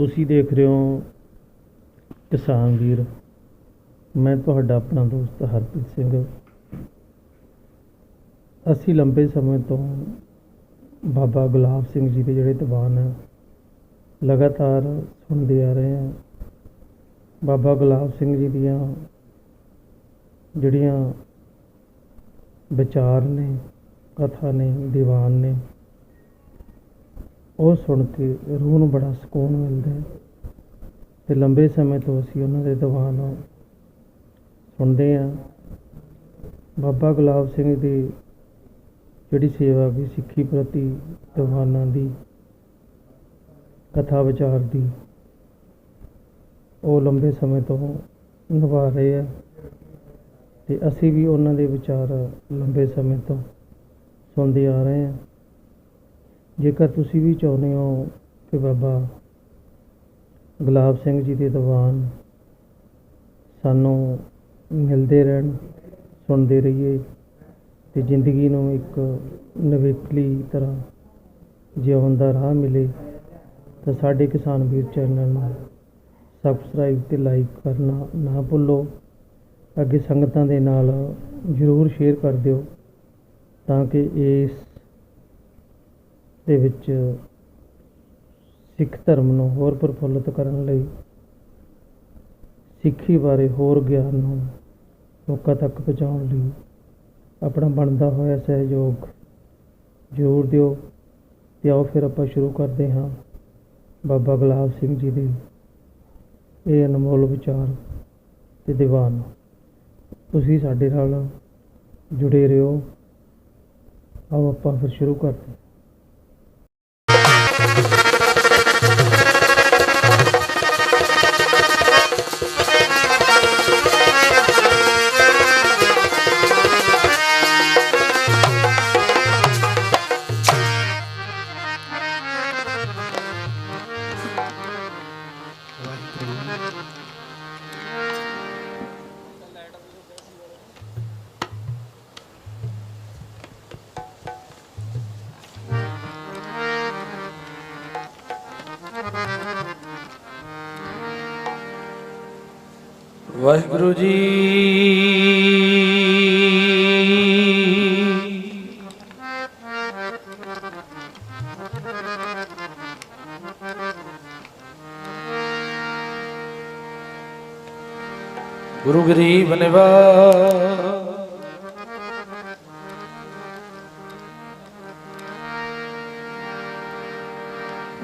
ਤੁਸੀਂ ਦੇਖ ਰਹੇ ਹੋ ਕਿਸਾਨ ਵੀਰ। ਮੈਂ ਤੁਹਾਡਾ ਆਪਣਾ ਦੋਸਤ ਹਰਪ੍ਰੀਤ ਸਿੰਘ। ਅਸੀਂ ਲੰਬੇ ਸਮੇਂ ਤੋਂ ਬਾਬਾ ਗੁਲਾਬ ਸਿੰਘ ਜੀ ਦੇ ਜਿਹੜੇ ਦੀਵਾਨ ਹੈ ਲਗਾਤਾਰ ਸੁਣਦੇ ਆ ਰਹੇ ਹਾਂ। ਬਾਬਾ ਗੁਲਾਬ ਸਿੰਘ ਜੀ ਦੀਆਂ ਜਿਹੜੀਆਂ ਵਿਚਾਰ ਨੇ, ਕਥਾ ਨੇ, ਦੀਵਾਨ ਨੇ ਉਹ ਸੁਣ ਕੇ ਰੂਹ ਨੂੰ ਬੜਾ ਸਕੂਨ ਮਿਲਦਾ ਹੈ ਤੇ ਲੰਬੇ ਸਮੇਂ ਤੋਂ ਅਸੀਂ ਉਹਨਾਂ ਦੇ ਦੀਵਾਨ ਸੁਣਦੇ ਹਾਂ। ਬਾਬਾ ਗੁਲਾਬ ਸਿੰਘ ਦੀ ਜਿਹੜੀ ਸੇਵਾ ਵੀ ਸਿੱਖੀ ਪ੍ਰਤੀ ਦੀਵਾਨਾਂ ਦੀ, ਕਥਾ ਵਿਚਾਰ ਦੀ, ਉਹ ਲੰਬੇ ਸਮੇਂ ਤੋਂ ਨਿਭਾ ਰਹੇ ਆ ਤੇ ਅਸੀਂ ਵੀ ਉਹਨਾਂ ਦੇ ਵਿਚਾਰ ਲੰਬੇ ਸਮੇਂ ਤੋਂ ਸੁਣਦੇ ਆ ਰਹੇ ਹਾਂ। ਜੇਕਰ ਤੁਸੀਂ ਵੀ ਚਾਹੁੰਦੇ ਹੋ ਕਿ ਬਾਬਾ ਗੁਲਾਬ ਸਿੰਘ ਜੀ ਦੇ ਦੀਵਾਨ ਸਾਨੂੰ ਮਿਲਦੇ ਰਹਿਣ, ਸੁਣਦੇ ਰਹੀਏ ਅਤੇ ਜ਼ਿੰਦਗੀ ਨੂੰ ਇੱਕ ਨਵੇਕਲੀ ਤਰ੍ਹਾਂ ਜਿਉਣ ਦਾ ਰਾਹ ਮਿਲੇ, ਤਾਂ ਸਾਡੇ ਕਿਸਾਨ ਵੀਰ ਚੈਨਲ ਨੂੰ ਸਬਸਕ੍ਰਾਈਬ ਤੇ ਲਾਈਕ ਕਰਨਾ ਨਾ ਭੁੱਲੋ। ਅੱਗੇ ਸੰਗਤਾਂ ਦੇ ਨਾਲ ਜ਼ਰੂਰ ਸ਼ੇਅਰ ਕਰ ਦਿਓ ਤਾਂ ਕਿ ਇਸ ਦੇ ਵਿੱਚ ਸਿੱਖ ਧਰਮ ਨੂੰ ਹੋਰ ਪ੍ਰਫੁੱਲਤ ਕਰਨ ਲਈ ਸਿੱਖੀ ਬਾਰੇ ਹੋਰ ਗਿਆਨ ਨੂੰ ਲੋਕਾਂ ਤੱਕ ਪਹੁੰਚਾਉਣ ਲਈ ਆਪਣਾ ਬਣਦਾ ਹੋਇਆ ਸਹਿਯੋਗ ਜ਼ਰੂਰ ਦਿਓ ਤੇ ਆਓ ਫਿਰ ਆਪਾਂ ਸ਼ੁਰੂ ਕਰਦੇ ਹਾਂ ਬਾਬਾ ਗੁਲਾਬ ਸਿੰਘ ਜੀ ਦੇ ਇਹ ਅਨਮੋਲ ਵਿਚਾਰ ਤੇ ਦੀਵਾਨ। ਤੁਸੀਂ ਸਾਡੇ ਨਾਲ ਜੁੜੇ ਰਹੋ। ਆਓ ਆਪਾਂ ਫਿਰ ਸ਼ੁਰੂ ਕਰਦੇ ਵਾਹਿਗੁਰੂ ਜੀ। ਗੁਰੂ ਗਰੀਬ ਨਿਵਾਜ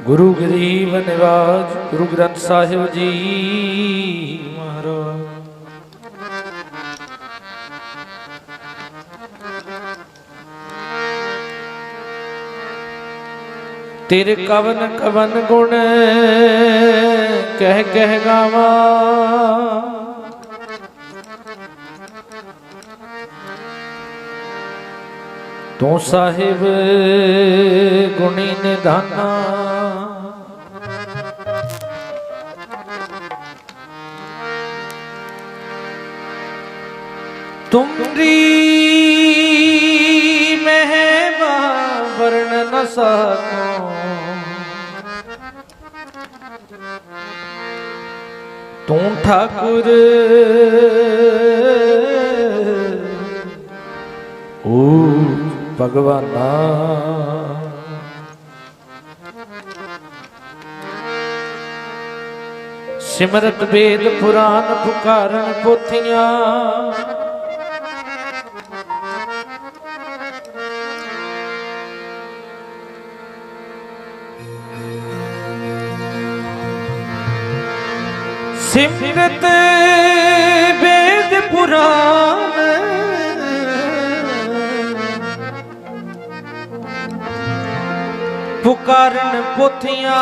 ਗੁਰੂ ਗਰੀਬ ਨਿਵਾਜ ਗੁਰੂ ਗ੍ਰੰਥ ਸਾਹਿਬ ਜੀ ਮਹਾਰਾਜ। ਤੇਰੇ ਕਵਨ ਕਵਨ ਗੁਣ ਕਹਿ ਕਹਿ ਗਾਵਾਂ। ਤੂੰ ਸਾਹਿਬ ਗੁਣੀ ਨਿਧਾਨਾ। ਤੁਮਰੀ ਮਹਿਮਾ ਵਰਣ ਨ ਸਕੋ ਤੂੰ ਠਾਕੁਰ। ਓ ਭਗਵਾਨਾ। ਸਿਮਰਤ ਵੇਦ ਪੁਰਾਨ ਪੁਕਾਰਨ ਪੋਥੀਆਂ। ਸਿਮਰਤ ਵੇਦ ਪੁਰਾਨ ਪੁਕਾਰਨ ਪੋਥੀਆਂ।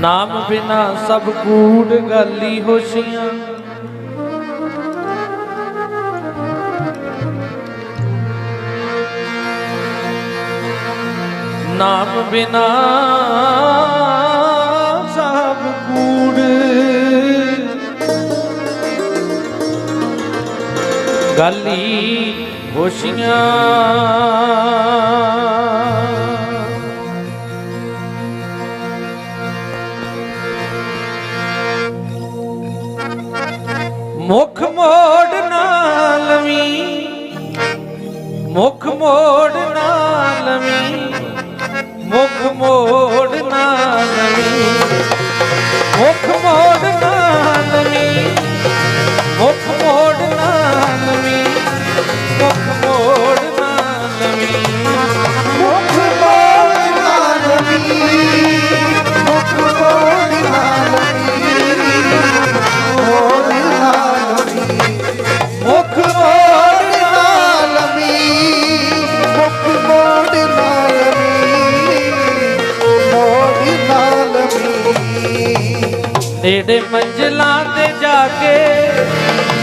ਨਾਮ ਬਿਨਾ ਸਭ ਕੂੜ ਗਾਲੀ ਹੋਸ਼ੀਆਂ। ਨਾਮ ਬਿਨਾ ਸਭ ਕੂੜ। ਗਾਲੀ ਖੁਸ਼ੀਆਂ ਮੁਖ ਮੋੜ ਨਾਲਵੀ ਮੁਖ ਮੋੜ ਨਾਲਵੀ ਮੁਖ ਮੋੜ ਨਾਲਵੀ ਮੁਖ ਮੋੜ ਨਾਲਵੀ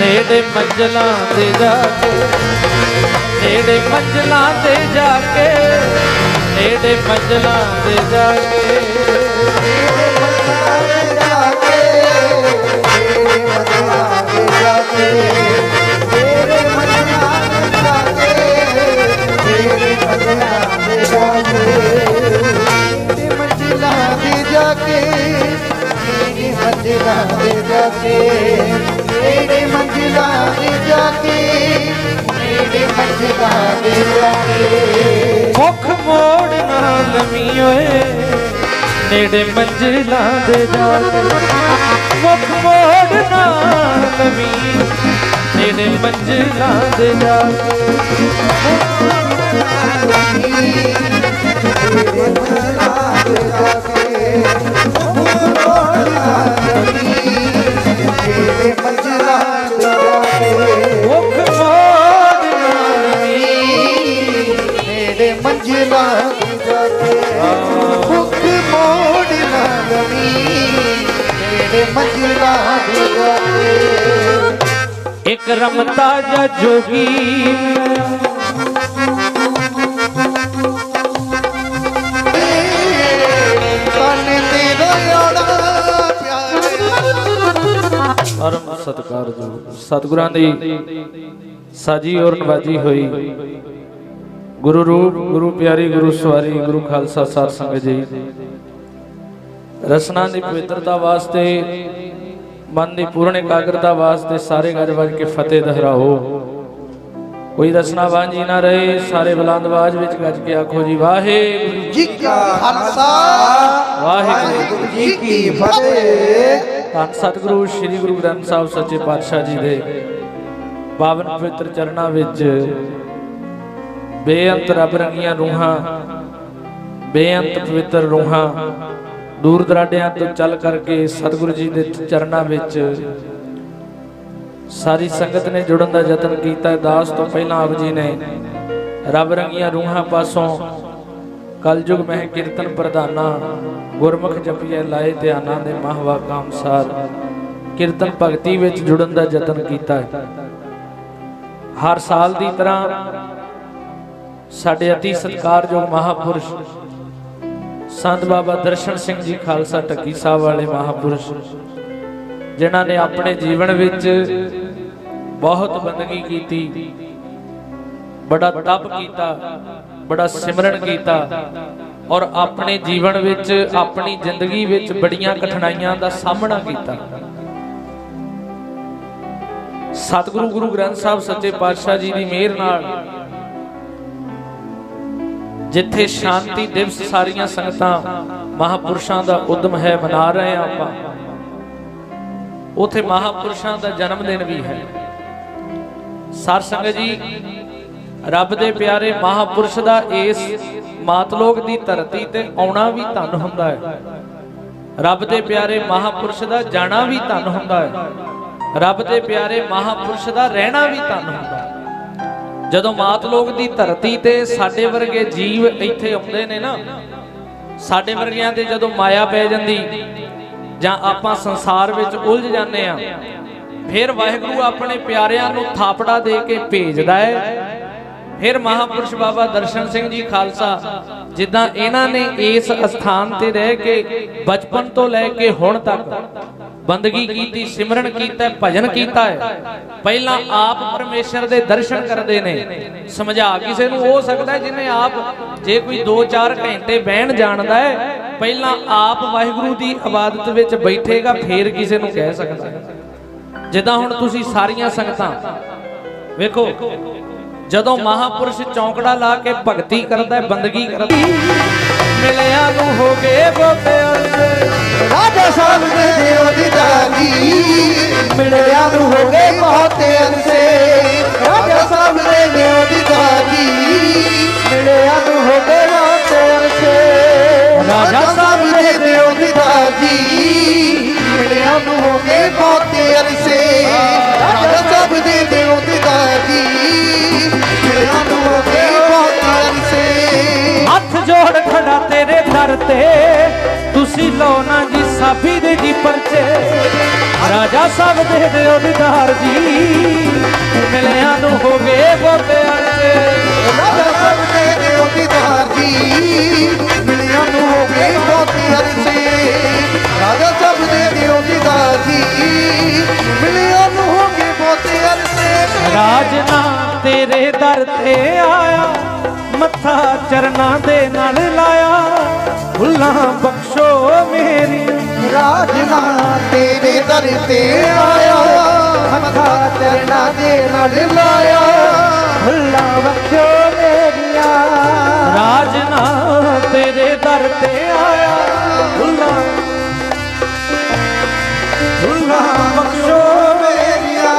ਨੇੜੇ ਮੰਜ਼ਲਾਂ ਤੇ ਜਾ ਕੇ, ਨੇੜੇ ਮੰਜ਼ਲਾਂ ਤੇ ਜਾ ਕੇ, ਨੇੜੇ ਮੰਜ਼ਲਾਂ ਤੇ ਜਾ ਕੇ। ਜਾ ਕੇ ਤੇਰੇ ਦੇ ਜਾ ਕੇ। ਮੰਜ਼ਿਲਾਂ ਦੇ ਜਾ ਕੇ ਤੇਰੇ ਮੰਜ਼ਿਲਾਂ ਦੇ ਜਾ ਕੇ ਤੇਰੇ ਮੰਜ਼ਿਲਾਂ ਦੇ ਜਾ ਕੇ ਮੁਖ ਮੋੜ ਨਾਲ ਲਵੀ ਓਏ ਨੇੜੇ ਮੰਜਿਲਾਂ ਦੇ ਜਾ ਕੇ ਮੁਖ ਮੋੜ ਨਾਲ ਲਵੀ ਨੇੜੇ ਮੰਜ਼ਲਾਂ ਦੇ ਜਾ ਕੇ ਰਮਤਾ ਜਾਂ ਜੋਗੀ। ਪਰਮ ਸਤਕਾਰ ਜੋ ਸਤਿਗੁਰਾਂ ਦੀ ਸਾਜੀ ਔਰ ਨਵਾਜੀ ਹੋਈ। ਗੁਰੂ ਰੂਪ, ਗੁਰੂ ਪਿਆਰੀ, ਗੁਰੂ ਸਵਾਰੀ, ਗੁਰੂ ਖਾਲਸਾ ਸਾਧ ਸੰਗਤ ਜੀ। ਰਸਨਾ ਦੀ ਪਵਿੱਤਰਤਾ ਵਾਸਤੇ ਮਨ ਦੀ ਪੂਰਨ ਇਕਾਗਰਤਾ ਵਾਸਤੇ ਸਾਰੇ ਗੱਜ ਵੱਜ ਕੇ ਫਤਿਹ ਦਹਰਾਓ। ਕੋਈ ਰਸਨਾ ਵਾਂਝੀ ਨਾ ਰਹੇ ਸਾਰੇ ਬੁਲੰਦਵਾਜ ਵਿੱਚ ਗੱਜ ਕੇ ਆਖੋ ਜੀ ਵਾਹਿਗੁਰੂ ਜੀ ਕਾ ਖਾਲਸਾ। ਵਾਹਿਗੁਰੂ ਜੀ ਕੀ ਫਤਿਹ। ਧੰਨ ਸਤਿਗੁਰੂ ਸ੍ਰੀ ਗੁਰੂ ਗ੍ਰੰਥ ਸਾਹਿਬ ਸੱਚੇ ਪਾਤਸ਼ਾਹ ਜੀ ਦੇ ਪਾਵਨ ਪਵਿੱਤਰ ਚਰਨਾਂ ਵਿੱਚ ਬੇਅੰਤ ਰੱਬ ਰੰਗੀਆਂ ਰੂਹਾਂ ਬੇਅੰਤ ਪਵਿੱਤਰ ਰੂਹਾਂ ਦੂਰ ਦਰਾਡਿਆਂ ਤੋਂ ਚੱਲ ਕਰਕੇ ਸਤਿਗੁਰੂ ਜੀ ਦੇ ਚਰਨਾਂ ਵਿੱਚ ਸਾਰੀ ਸੰਗਤ ਨੇ ਜੁੜਨ ਦਾ ਯਤਨ ਕੀਤਾ। ਦਾਸ ਤੋਂ ਪਹਿਲਾਂ ਆਪ ਜੀ ਨੇ ਰੱਬ ਰੰਗੀਆਂ ਰੂਹਾਂ ਪਾਸੋਂ ਕਲਯੁਗ ਮਹਿ ਕੀਰਤਨ ਪ੍ਰਧਾਨਾ ਗੁਰਮੁਖ ਜਪੀਏ ਲਾਏ ਧਿਆਨਾਂ ਦੇ ਮਹਵਾ ਕਾਮਸਾਰ ਕੀਰਤਨ ਭਗਤੀ ਵਿੱਚ ਜੁੜਨ ਦਾ ਯਤਨ ਕੀਤਾ। ਹੈ ਹਰ ਸਾਲ ਦੀ ਤਰ੍ਹਾਂ ਸਾਡੇ ਅਤੀ ਸਤਿਕਾਰਯੋਗ ਮਹਾਪੁਰਸ਼ ਸੰਤ ਬਾਬਾ ਦਰਸ਼ਨ ਸਿੰਘ ਜੀ ਖਾਲਸਾ ਟੱਕੀ ਸਾਹਿਬ ਵਾਲੇ ਮਹਾਪੁਰਸ਼, ਜਿਨ੍ਹਾਂ ਨੇ ਆਪਣੇ ਜੀਵਨ ਵਿੱਚ ਬਹੁਤ ਬੰਦਗੀ ਕੀਤੀ, ਬੜਾ ਤਪ ਕੀਤਾ, ਬੜਾ ਸਿਮਰਨ ਕੀਤਾ ਔਰ ਆਪਣੇ ਜੀਵਨ ਵਿੱਚ ਆਪਣੀ ਜ਼ਿੰਦਗੀ ਵਿੱਚ ਬੜੀਆਂ ਕਠਿਨਾਈਆਂ ਦਾ ਸਾਹਮਣਾ ਕੀਤਾ। ਸਤਿਗੁਰੂ ਗੁਰੂ ਗ੍ਰੰਥ ਸਾਹਿਬ ਸੱਚੇ ਪਾਤਸ਼ਾਹ ਜੀ ਦੀ ਮਿਹਰ ਨਾਲ ਜਿੱਥੇ ਸ਼ਾਂਤੀ ਦਿਵਸ ਸਾਰੀਆਂ ਸੰਗਤਾਂ ਮਹਾਪੁਰਸ਼ਾਂ ਦਾ ਉਦਮ ਹੈ, ਮਨਾ ਰਹੇ ਹਾਂ ਆਪਾਂ। ਉਥੇ ਮਹਾਪੁਰਸ਼ਾਂ ਦਾ ਜਨਮ ਦਿਨ ਵੀ ਹੈ। ਸਰ ਸੰਗਤ ਜੀ, ਰੱਬ ਦੇ ਪਿਆਰੇ ਮਹਾਪੁਰਸ਼ ਦਾ ਇਸ ਮਾਤਲੋਕ ਦੀ ਧਰਤੀ ਤੇ ਆਉਣਾ ਵੀ ਧੰਨ ਹੁੰਦਾ ਹੈ। ਰੱਬ ਦੇ ਪਿਆਰੇ ਮਹਾਪੁਰਸ਼ ਦਾ ਜਾਣਾ ਵੀ ਧਨ ਹੁੰਦਾ ਹੈ। ਰੱਬ ਦੇ ਪਿਆਰੇ ਮਹਾਪੁਰਸ਼ ਦਾ ਰਹਿਣਾ ਵੀ ਧੰਨ ਹੁੰਦਾ ਹੈ। ਜਦੋਂ ਮਾਤ ਲੋਕ ਦੀ ਧਰਤੀ ਤੇ ਸਾਡੇ ਵਰਗੇ ਜੀਵ ਇੱਥੇ ਆਉਂਦੇ ਨੇ ਨਾ, ਸਾਡੇ ਵਰਗਿਆਂ ਤੇ ਜਦੋਂ ਮਾਇਆ ਪੈ ਜਾਂਦੀ, ਜਾਂ ਆਪਾਂ ਸੰਸਾਰ ਵਿੱਚ ਉਲਝ ਜਾਂਦੇ ਆ ਫਿਰ ਵਾਹਿਗੁਰੂ ਆਪਣੇ ਪਿਆਰਿਆਂ ਨੂੰ ਥਾਪੜਾ ਦੇ ਕੇ ਭੇਜਦਾ ਹੈ। ਫਿਰ ਮਹਾਪੁਰਸ਼ ਬਾਬਾ ਦਰਸ਼ਨ ਸਿੰਘ ਜੀ ਖਾਲਸਾ, ਜਿੱਦਾਂ ਇਹਨਾਂ ਨੇ ਇਸ ਅਸਥਾਨ ਤੇ ਰਹਿ ਕੇ ਬਚਪਨ ਤੋਂ ਲੈ ਕੇ ਹੁਣ ਤੱਕ ਬੰਦਗੀ ਕੀਤੀ, ਸਿਮਰਨ ਕੀਤਾ, ਭਜਨ ਕੀਤਾ ਹੈ। ਪਹਿਲਾਂ ਆਪ ਪਰਮੇਸ਼ਰ ਦੇ ਦਰਸ਼ਨ ਕਰਦੇ ਨੇ। ਸਮਝਾ ਕਿਸੇ ਨੂੰ ਹੋ ਸਕਦਾ ਹੈ ਆਪ ਜੇ ਕੋਈ 2-4 ਘੰਟੇ ਬਹਿਣ ਜਾਣਦਾ ਹੈ, ਪਹਿਲਾਂ ਆਪ ਵਾਹਿਗੁਰੂ ਦੀ ਇਬਾਦਤ ਵਿੱਚ ਬੈਠੇਗਾ, ਫੇਰ ਕਿਸੇ ਨੂੰ ਕਹਿ ਸਕਦਾ ਜਿੱਦਾਂ ਹੁਣ ਤੁਸੀਂ ਸਾਰੀਆਂ ਸੰਗਤਾਂ, ਵੇਖੋ, ਜਦੋਂ ਮਹਾਪੁਰਸ਼ ਚੌਂਕੜਾ ਲਾ ਕੇ ਭਗਤੀ ਕਰਦਾ ਹੈ, ਬੰਦਗੀ ਕਰਦਾ ਮਿਲਿਆ ਨੂੰ ਹੋ ਗਏ ਬੋਤੇ। ਗਏ ਬਹੁਤ ਰਾਜਾ ਸਾਹਿਬ ਦੇ ਦਿਓ ਦੀਦਾਰੀ ਮਿਲਿਆ ਨੂੰ ਹੋ ਗਏ ਬਹੁਤ ਅਰਸੇ ਰਾਜਾ ਸਾਹਿਬ ਦੇ ਦਿਓ ਮਿਲਿਆ ਨੂੰ ਹੋ ਗਏ ਬਹੁਤ ਅਰਸੇ ਰਾਜਾ ਸਾਹਿਬ ਦੇ ਦਿਓ ਦੀਦਾਰੀ ਮਿਲਿਆ ਨੂੰ ਹੋ ਗਏ ਬਹੁਤ ਅਰਸੇ ਹੱਥ ਜੋੜ ਖੜਾ ਤੇਰੇ ਦਰ ਤੇ। ਤੁਸੀਂ ਲੋ ਨਾ ਜੀ ਸਾਬੀ ਦੇ ਜੀ ਪਰਚੇ। ਰਾਜਾ ਸਾਹਿਬ ਦੇ ਦਿਓ ਦੀਦਾਰ ਜੀ। ਮਿਲਿਆ ਨੂੰ ਹੋ ਗਏ ਬੋਤੇ ਅਰਸੇ ਰਾਜਾ ਸਾਹਿਬ ਦੇ ਦਿਓ ਦੀਦਾਰ ਜੀ। ਮਿਲਿਆ ਨੂੰ ਹੋ ਗਏ ਬਹੁਤ ਅਰਸੇ ਰਾਜਾ ਸਾਹਿਬ ਦੇ ਦਿਓ ਦੀਦਾਰ ਜੀ। ਮਿਲਿਆ ਨੂੰ ਹੋ ਗਏ ਬਹੁਤ ਅਰਸੇ ਰਾਜਨਾ ਤੇਰੇ ਦਰ ਤੇ ਆਇਆ। ਮੱਥਾ ਚਰਨਾਂ ਦੇ ਨਾਲ ਲਾਇਆ। ਭੁੱਲਾਂ ਬਖਸ਼ੋ ਰਾਜਨਾ ਤੇਰੇ ਦਰ ਤੇ ਆਇਆ ਮੱਥਾ ਚਰਨਾ ਦੇ ਨਾਲ ਲਾਇਆ ਭੁੱਲਾ ਬਖਸ਼ੋ ਮੇਰੀਆਂ ਰਾਜਨਾ ਤੇਰੇ ਦਰ ਤੇ ਆਇਆ। ਭੁੱਲਾਂ ਭੁੱਲਾਂ ਬਖਸ਼ੋ ਮੇਰੀਆਂ।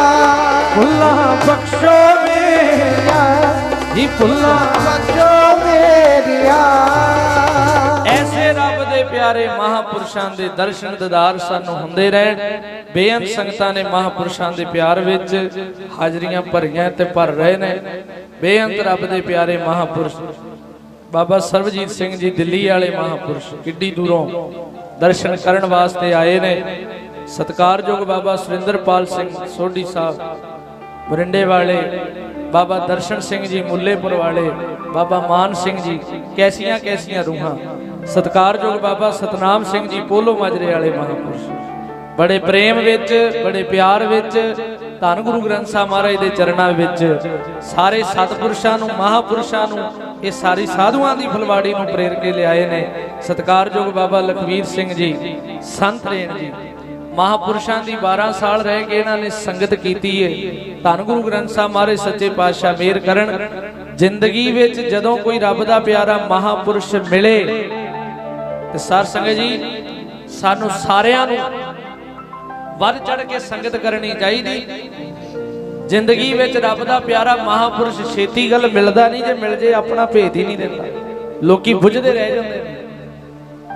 ਭੁੱਲਾਂ ਬਖਸ਼ੋ ਮੇਰੀਆਂ। ਜੀ ਭੁੱਲਾਂ। ਬਖਸ਼ੋ ਮੇਰੀਆਂ। ਪਿਆਰੇ ਮਹਾਪੁਰਸ਼ਾਂ ਦੇ ਦਰਸ਼ਨ ਦਿਦਾਰ ਸਾਨੂੰ ਹੁੰਦੇ ਰਹਿਣ ਬੇਅੰਤ ਸੰਗਤਾਂ ਨੇ ਮਹਾਪੁਰਸ਼ਾਂ ਦੇ ਪਿਆਰ ਵਿੱਚ ਹਾਜ਼ਰੀਆਂ ਭਰੀਆਂ ਤੇ ਭਰ ਰਹੇ ਨੇ। ਬੇਅੰਤ ਰੱਬ ਦੇ ਪਿਆਰੇ ਮਹਾਪੁਰਸ਼। ਬਾਬਾ ਸਰਬਜੀਤ ਸਿੰਘ ਜੀ ਦਿੱਲੀ ਵਾਲੇ ਮਹਾਪੁਰਸ਼, ਕਿੱਡੀ ਦੂਰੋਂ ਦਰਸ਼ਨ ਕਰਨ ਵਾਸਤੇ ਆਏ ਨੇ। ਸਤਿਕਾਰਯੋਗ ਬਾਬਾ ਸੁਰਿੰਦਰਪਾਲ ਸਿੰਘ ਸੋਢੀ ਸਾਹਿਬ ਬਰਿੰਡੇ ਵਾਲੇ, ਬਾਬਾ ਦਰਸ਼ਨ ਸਿੰਘ ਜੀ ਮੁੱਲੇਪੁਰ ਵਾਲੇ, ਬਾਬਾ ਮਾਨ ਸਿੰਘ ਜੀ ਕੈਸੀਆਂ ਕੈਸੀਆਂ ਰੂਹਾਂ। ਸਤਿਕਾਰਯੋਗ ਬਾਬਾ ਸਤਨਾਮ ਸਿੰਘ ਜੀ ਪੋਲੋ ਮਾਜਰੇ ਵਾਲੇ ਮਹਾਂਪੁਰਸ਼। ਬੜੇ ਪ੍ਰੇਮ ਵਿੱਚ, ਬੜੇ ਪਿਆਰ ਵਿੱਚ, ਧੰਨ ਗੁਰੂ ਗ੍ਰੰਥ ਸਾਹਿਬ ਮਹਾਰਾਜ ਦੇ ਚਰਨਾਂ ਵਿੱਚ ਸਾਰੇ ਸਤਿਪੁਰਸ਼ਾਂ ਨੂੰ, ਮਹਾਪੁਰਸ਼ਾਂ ਨੂੰ, ਇਹ ਸਾਰੀ ਸਾਧੂਆਂ ਦੀ ਫੁਲਵਾੜੀ ਨੂੰ ਪ੍ਰੇਰ ਕੇ ਲਿਆਏ ਨੇ। ਸਤਿਕਾਰਯੋਗ ਬਾਬਾ ਲਖਵੀਰ ਸਿੰਘ ਜੀ, ਸੰਤ ਰੇਣ ਜੀ, ਮਹਾਪੁਰਸ਼ਾਂ ਦੀ 12 ਸਾਲ ਰਹਿ ਕੇ ਇਹਨਾਂ ਨੇ ਸੰਗਤ ਕੀਤੀ ਏ। ਧੰਨ ਗੁਰੂ ਗ੍ਰੰਥ ਸਾਹਿਬ ਮਹਾਰਾਜ ਸੱਚੇ ਪਾਤਸ਼ਾਹ ਮੇਰ ਕਰਨ। ਜ਼ਿੰਦਗੀ ਵਿੱਚ ਜਦੋਂ ਕੋਈ ਰੱਬ ਦਾ ਪਿਆਰਾ ਮਹਾਪੁਰਸ਼ ਮਿਲੇ ਤੇ ਸਾਰ ਸੰਗਤ ਜੀ, ਸਾਨੂੰ ਸਾਰਿਆਂ ਨੂੰ ਵੱਧ ਚੜ ਕੇ ਸੰਗਤ ਕਰਨੀ ਚਾਹੀਦੀ। ਜ਼ਿੰਦਗੀ ਵਿੱਚ ਰੱਬ ਦਾ ਪਿਆਰਾ ਮਹਾਪੁਰਸ਼ ਛੇਤੀ ਗੱਲ ਮਿਲਦਾ ਨਹੀਂ, ਜੇ ਮਿਲ ਜੇ ਆਪਣਾ ਭੇਦ ਹੀ ਨਹੀਂ ਦਿੰਦਾ। ਲੋਕੀ ਬੁੱਝਦੇ ਰਹਿ ਜਾਂਦੇ ਨੇ।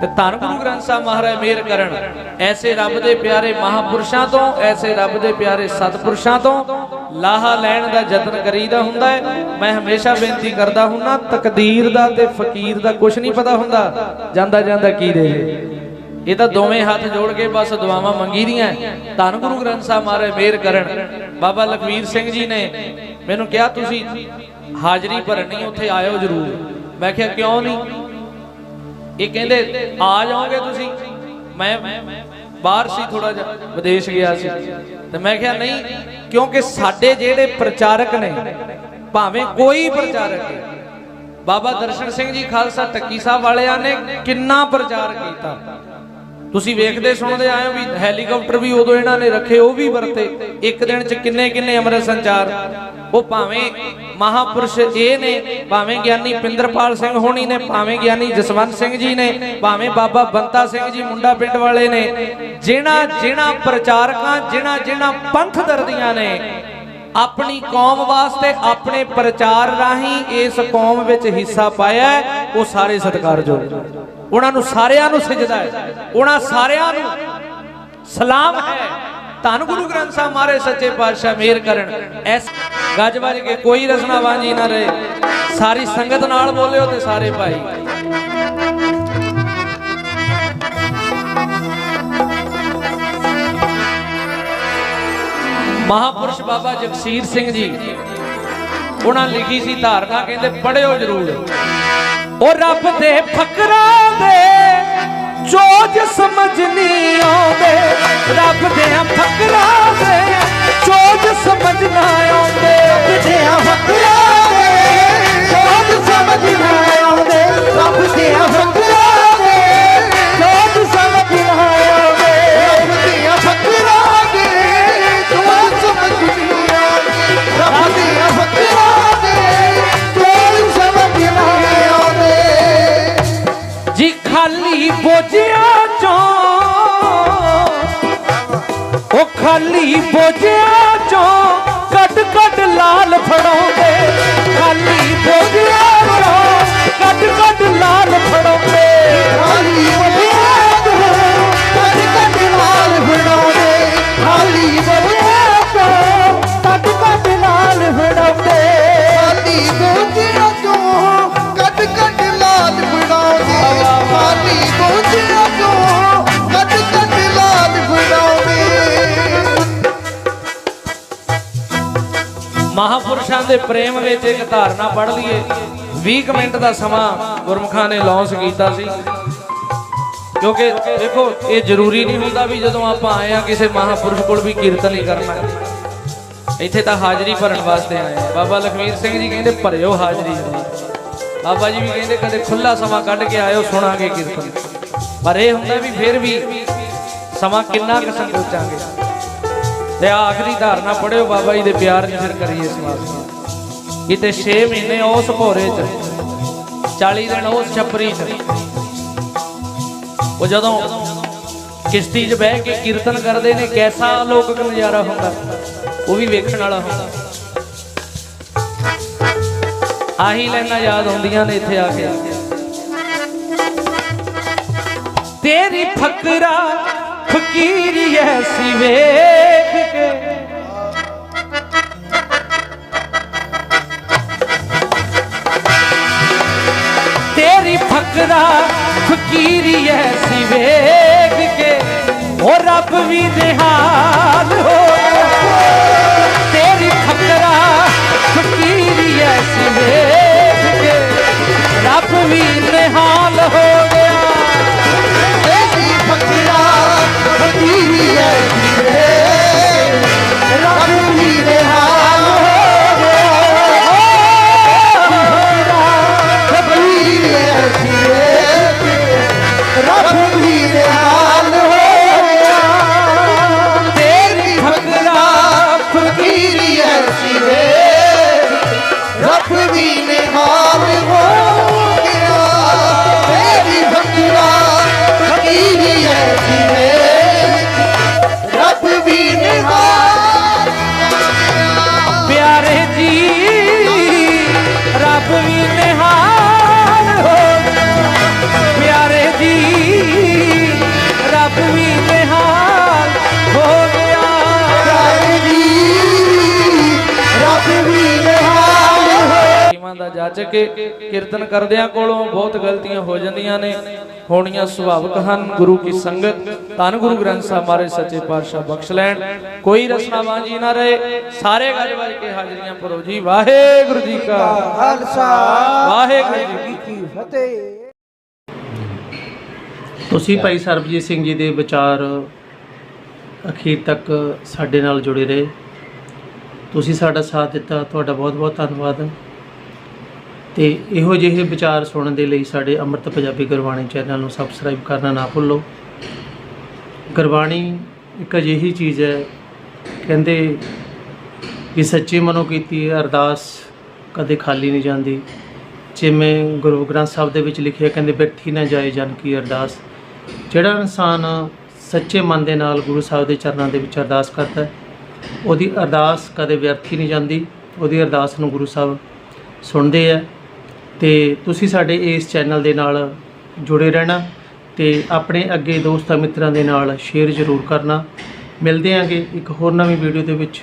ਤੇ ਧੰਨ ਗੁਰੂ ਗ੍ਰੰਥ ਸਾਹਿਬ ਮਹਾਰਾਜ ਮਿਹਰ ਕਰਨ। ਐਸੇ ਰੱਬ ਦੇ ਪਿਆਰੇ ਮਹਾਪੁਰਸ਼ਾਂ ਤੋਂ, ਐਸੇ ਰੱਬ ਦੇ ਪਿਆਰੇ ਸਤਪੁਰਸ਼ਾਂ ਤੋਂ ਲਾਹਾ ਲੈਣ ਦਾ ਯਤਨ ਕਰੀਦਾ ਹੁੰਦਾ ਹੈ। ਮੈਂ ਹਮੇਸ਼ਾ ਬੇਨਤੀ ਕਰਦਾ ਹੁੰਨਾ, ਤਕਦੀਰ ਦਾ ਤੇ ਫਕੀਰ ਦਾ ਕੁਝ ਨਹੀਂ ਪਤਾ ਹੁੰਦਾ। ਜਾਂਦਾ ਜਾਂਦਾ ਕੀ ਦੇ ਇਹ ਤਾਂ ਦੋਵੇਂ ਹੱਥ ਜੋੜ ਕੇ ਬਸ ਦੁਆਵਾਂ ਮੰਗੀ ਦੀਆਂ। ਧੰਨ ਗੁਰੂ ਗ੍ਰੰਥ ਸਾਹਿਬ ਮਹਾਰਾਜ ਮਿਹਰ ਕਰਨ। ਬਾਬਾ ਲਖਵੀਰ ਸਿੰਘ ਜੀ ਨੇ ਮੈਨੂੰ ਕਿਹਾ, ਤੁਸੀਂ ਹਾਜ਼ਰੀ ਭਰਨੀ, ਉੱਥੇ ਆਇਓ ਜਰੂਰ। ਮੈਂ ਕਿਹਾ, ਕਿਉਂ ਨਹੀਂ? ਇਹ ਕਹਿੰਦੇ, ਆ ਜਾਓਗੇ ਤੁਸੀਂ? ਮੈਂ ਬਾਹਰ ਸੀ ਥੋੜਾ ਜਿਹਾ, ਵਿਦੇਸ਼ ਗਿਆ ਸੀ। ਤੇ ਮੈਂ ਕਿਹਾ, ਨਹੀਂ, ਕਿਉਂਕਿ ਸਾਡੇ ਜਿਹੜੇ ਪ੍ਰਚਾਰਕ ਨੇ, ਭਾਵੇਂ ਕੋਈ ਪ੍ਰਚਾਰਕ ਹੈ, ਬਾਬਾ ਦਰਸ਼ਨ ਸਿੰਘ ਜੀ ਖਾਲਸਾ ਟੱਕੀ ਸਾਹਿਬ ਵਾਲਿਆਂ ਨੇ ਕਿੰਨਾ ਪ੍ਰਚਾਰ ਕੀਤਾ। ਤੁਸੀਂ ਵੇਖਦੇ ਸੁਣਦੇ ਆਏ ਹੋ ਵੀ ਹੈਲੀਕਾਪਟਰ ਵੀ ਉਦੋਂ ਇਹਨਾਂ ਨੇ ਰੱਖੇ, ਉਹ ਵੀ ਵਰਤੇ। ਇੱਕ ਦਿਨ ਚ ਕਿੰਨੇ ਕਿੰਨੇ ਅੰਮ੍ਰਿਤ ਸੰਚਾਰ। ਉਹ ਭਾਵੇਂ ਮਹਾਪੁਰਸ਼ ਇਹ ਨੇ, ਭਾਵੇਂ ਗਿਆਨੀ ਪਿੰਦਰਪਾਲ ਸਿੰਘ ਹੋਣੀ ਨੇ, ਭਾਵੇਂ ਗਿਆਨੀ ਜਸਵੰਤ ਸਿੰਘ ਜੀ ਨੇ, ਭਾਵੇਂ ਬਾਬਾ ਬੰਤਾ ਸਿੰਘ ਜੀ ਮੁੰਡਾ ਪਿੰਡ ਵਾਲੇ ਨੇ, ਜਿਨ੍ਹਾਂ ਜਿਨ੍ਹਾਂ ਪ੍ਰਚਾਰਕਾਂ, ਜਿਨ੍ਹਾਂ ਜਿਨ੍ਹਾਂ ਪੰਥ ਦਰਦੀਆਂ ਨੇ, ਆਪਣੀ ਕੌਮ ਵਾਸਤੇ ਆਪਣੇ ਪ੍ਰਚਾਰ ਰਾਹੀਂ ਇਸ ਕੌਮ ਵਿੱਚ ਹਿੱਸਾ ਪਾਇਆ ਉਹ ਸਾਰੇ ਸਤਿਕਾਰਯੋਗ ਉਹਨਾਂ ਨੂੰ ਸਾਰਿਆਂ ਨੂੰ ਸਜਦਾ ਹੈ। ਉਹਨਾਂ ਸਾਰਿਆਂ ਨੂੰ ਸਲਾਮ ਹੈ। ਧੰਨ ਗੁਰੂ ਗ੍ਰੰਥ ਸਾਹਿਬ ਮਾਰੇ ਸੱਚੇ ਪਾਤਸ਼ਾਹ ਮੇਰ ਕਰਨ। ਐਸ ਗੱਜ ਵੱਜ ਕੇ ਕੋਈ ਰਸਨਾ ਵਾਂਝੀ ਨਾ ਰਹੇ। ਸਾਰੀ ਸੰਗਤ ਨਾਲ ਬੋਲਿਓ ਤੇ ਸਾਰੇ ਭਾਈ। ਮਹਾਪੁਰਸ਼ ਬਾਬਾ ਜਗਸੀਰ ਸਿੰਘ ਜੀ, ਉਹਨਾਂ ਲਿਖੀ ਸੀ ਧਾਰਨਾ, ਕਹਿੰਦੇ ਪੜਿਓ ਜਰੂਰ। ਉਹ ਰੱਬ ਦੇ ਫਕਰਾ ਦੇ ਚੋਜ ਸਮਝ ਨਹੀਂ ਆਉਂਦੇ, ਰੱਬ ਦੇ ਫਕਰਾਂ ਦੇ ਚੋਜ ਸਮਝ ਨਾ ਆਉਂਦੇ ਦਿਆਂ ਫਕਰਾਂ ਦੇ ਸੋਧ ਸਮਝ ਨਾ ਆਉਂਦੇ, ਰੱਬ ਦਿਆਂ ਫਕਰਾਂ ਖਾਲੀ ਮਹਾਪੁਰਸ਼ਾਂ ਦੇ ਪ੍ਰੇਮ ਵਿੱਚ ਇੱਕ ਧਾਰਨਾ ਪੜ੍ਹ ਲਈਏ। 20 ਕੁ ਮਿੰਟ ਦਾ ਸਮਾਂ ਗੁਰਮੁਖਾਂ ਨੇ ਲੌਂਸ ਕੀਤਾ ਸੀ। ਕਿਉਂਕਿ ਦੇਖੋ, ਇਹ ਜ਼ਰੂਰੀ ਨਹੀਂ ਹੁੰਦਾ ਵੀ ਜਦੋਂ ਆਪਾਂ ਆਏ ਆ ਕਿਸੇ ਮਹਾਪੁਰਸ਼ ਕੋਲ ਵੀ ਕੀਰਤਨ ਹੀ ਕਰਨਾ। ਇੱਥੇ ਤਾਂ ਹਾਜ਼ਰੀ ਭਰਨ ਵਾਸਤੇ ਆਏ ਆ ਬਾਬਾ ਲਖਵੀਰ ਸਿੰਘ ਜੀ ਕਹਿੰਦੇ, ਭਰਿਓ ਹਾਜ਼ਰੀ ਬਾਬਾ ਜੀ ਵੀ ਕਹਿੰਦੇ, ਕਦੇ ਖੁੱਲਾ ਸਮਾਂ ਕੱਢ ਕੇ ਆਇਓ, ਸੁਣਾਂਗੇ ਕੀਰਤਨ। ਪਰ ਇਹ ਹੁੰਦਾ ਵੀ ਫਿਰ ਵੀ ਸਮਾਂ ਕਿੰਨਾ ਕੁ ਸੰਕੋਚਾਂਗੇ ਤੇ ਆਖਰੀ ਧਾਰਨਾ ਪੜਿਓ ਬਾਬਾ ਜੀ ਦੇ ਪਿਆਰ ਦੀ ਫਿਰ ਕਰੀਏ ਸਮਾਪਤੀ ਕਿਤੇ 6 ਮਹੀਨੇ ਉਸ ਭੋਰੇ ਚ 40 ਦਿਨ ਉਸ ਛਪਰੀ ਚ। ਉਹ ਜਦੋਂ ਕਿਸ਼ਤੀ 'ਚ ਬਹਿ ਕੇ ਕੀਰਤਨ ਕਰਦੇ ਨੇ, ਕੈਸਾ ਲੋਕਕ ਨਜ਼ਾਰਾ ਹੁੰਦਾ, ਉਹ ਵੀ ਵੇਖਣ ਵਾਲਾ ਹੁੰਦਾ। ਆਹੀ ਲੈਣਾ ਯਾਦ ਆਉਂਦੀਆਂ ਨੇ ਇੱਥੇ ਆ ਕੇ। ਤੇਰੀ ਫਕਰਾ, ਫਕੀਰੀ ਐਸੀ ਵੇਖ ਫਕੀਰੀ ਐਸੀ ਵੇਖ ਕੇ, ਉਹ ਰੱਬ ਵੀ ਨਿਹਾਲ ਹੋ ਤੇਰੀ ਫਕਰਾ ਫਕੀਰੀ ਐਸੀ ਵੇਖ ਕੇ, ਰੱਬ ਵੀ ਨਿਹਾਲ ਹੋ ਰੱਬ ਵੀ ਨਿਹਾਲ ਹੋ ਕੀਮਾਂ ਕੇ ਕੀਰਤਨ ਕਰਦਿਆਂ ਕੋਲੋਂ ਬਹੁਤ ਗਲਤੀਆਂ ਹੋ ਜਾਂਦੀਆਂ ਨੇ। ਹੋਣੀਆਂ ਸੁਭਾਵਿਕ ਹਨ। ਗੁਰੂ ਕੀ ਸੰਗਤ, ਧੰਨ ਗੁਰੂ ਗ੍ਰੰਥ ਸਾਹਿਬ ਮਹਾਰਾਜ ਸੱਚੇ ਪਾਤਸ਼ਾਹ ਬਖਸ਼ ਲੈਣ। ਕੋਈ ਰਸਨਾ ਬਾਂਝੀ ਨਾ ਰਹੇ। ਸਾਰੇ ਗੱਜ ਵੱਜ ਕੇ ਹਾਜ਼ਰੀਆਂ ਭਰੋ ਜੀ। ਵਾਹਿਗੁਰੂ ਜੀ ਕਾ ਖਾਲਸਾ। ਵਾਹਿਗੁਰੂ ਜੀ ਕੀ ਫਤਿਹ। ਤੁਸੀਂ ਭਾਈ ਸਰਬਜੀਤ ਸਿੰਘ ਜੀ ਦੇ ਵਿਚਾਰ ਅਖੀਰ ਤੱਕ ਸਾਡੇ ਨਾਲ ਜੁੜੇ ਰਹੇ। ਤੁਸੀਂ ਸਾਡਾ ਸਾਥ ਦਿੱਤਾ। ਤੁਹਾਡਾ ਬਹੁਤ-ਬਹੁਤ ਧੰਨਵਾਦ। ਤੇ ਇਹੋ ਜਿਹੇ ਵਿਚਾਰ ਸੁਣਨ ਦੇ ਲਈ ਸਾਡੇ ਅੰਮ੍ਰਿਤ ਪੰਜਾਬੀ ਗੁਰਬਾਣੀ ਚੈਨਲ ਨੂੰ ਸਬਸਕ੍ਰਾਈਬ ਕਰਨਾ ਨਾ ਭੁੱਲੋ। ਗੁਰਬਾਣੀ ਇੱਕ ਅਜਿਹੀ ਚੀਜ਼ ਹੈ, ਕਹਿੰਦੇ ਕਿ ਸੱਚੇ ਮਨੋਂ ਕੀਤੀ ਅਰਦਾਸ ਕਦੇ ਖਾਲੀ ਨਹੀਂ ਜਾਂਦੀ। ਜਿਵੇਂ ਗੁਰੂ ਗ੍ਰੰਥ ਸਾਹਿਬ ਦੇ ਵਿੱਚ ਲਿਖਿਆ ਕਹਿੰਦੇ, ਬੈਠੀ ਨਾ ਜਾਏ ਜਨ ਕੀ ਅਰਦਾਸ। ਜਿਹੜਾ ਇਨਸਾਨ ਸੱਚੇ ਮਨ ਦੇ ਨਾਲ ਗੁਰੂ ਸਾਹਿਬ ਦੇ ਚਰਨਾਂ ਦੇ ਵਿੱਚ ਅਰਦਾਸ ਕਰਦਾ ਹੈ, ਉਹਦੀ ਅਰਦਾਸ ਕਦੇ ਵਿਅਰਥੀ ਨਹੀਂ ਜਾਂਦੀ। ਉਹਦੀ ਅਰਦਾਸ ਨੂੰ ਗੁਰੂ ਸਾਹਿਬ ਸੁਣਦੇ ਆ ਤੇ ਤੁਸੀਂ ਸਾਡੇ ਇਸ ਚੈਨਲ ਦੇ ਨਾਲ ਜੁੜੇ ਰਹਿਣਾ ਤੇ ਆਪਣੇ ਅੱਗੇ ਦੋਸਤਾਂ ਮਿੱਤਰਾਂ ਦੇ ਨਾਲ ਸ਼ੇਅਰ ਜ਼ਰੂਰ ਕਰਨਾ। ਮਿਲਦੇ ਆਂਗੇ ਇੱਕ ਹੋਰ ਨਵੀਂ ਵੀਡੀਓ ਦੇ ਵਿੱਚ।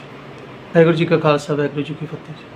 ਵਾਹਿਗੁਰੂ ਜੀ ਕਾ ਖਾਲਸਾ, ਵਾਹਿਗੁਰੂ ਜੀ ਕੀ ਫਤਿਹ।